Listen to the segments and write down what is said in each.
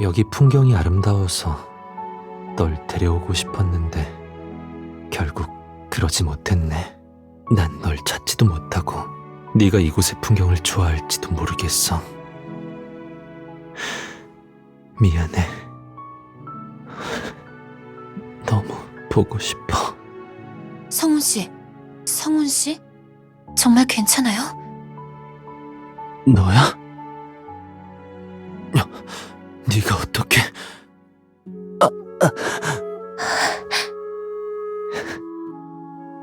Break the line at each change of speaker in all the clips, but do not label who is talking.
여기 풍경이 아름다워서 널 데려오고 싶었는데 결국 그러지 못했네. 난 널 찾지도 못하고 네가 이곳의 풍경을 좋아할지도 모르겠어. 미안해. 너무 보고 싶어.
성훈 씨, 성훈 씨? 정말 괜찮아요?
너야? 야, 네가 어떻게?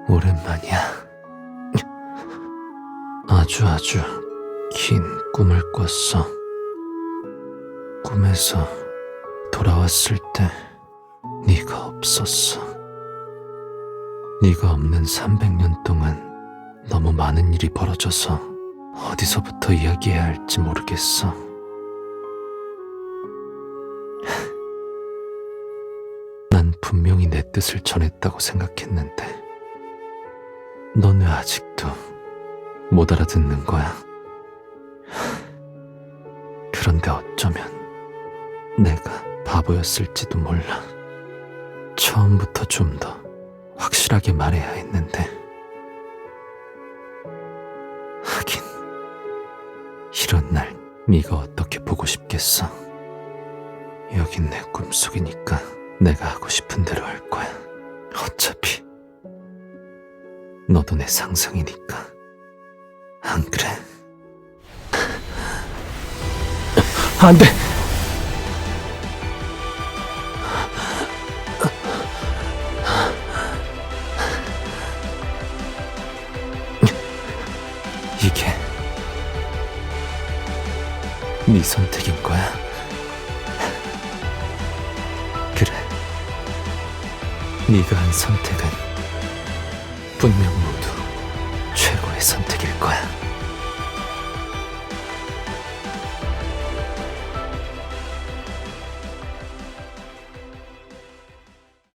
오랜만이야. 아주 아주 긴 꿈을 꿨어. 꿈에서 돌아왔을 때 네가 없었어. 네가 없는 300년 동안 너무 많은 일이 벌어져서 어디서부터 이야기해야 할지 모르겠어. 난 분명히 내 뜻을 전했다고 생각했는데, 넌 왜 아직도 못 알아듣는 거야? 그런데 어쩌면 내가 바보였을지도 몰라. 처음부터 좀 더 확실하게 말해야 했는데. 하긴 이런 날 네가 어떻게 보고 싶겠어? 여긴 내 꿈속이니까 내가 하고 싶은 대로 할 거야. 어차피 너도 내 상상이니까. 안 그래? 안 돼! 이게 네 선택인 거야? 그래. 네가 한 선택은 분명 모두 최고의 선택일 거야.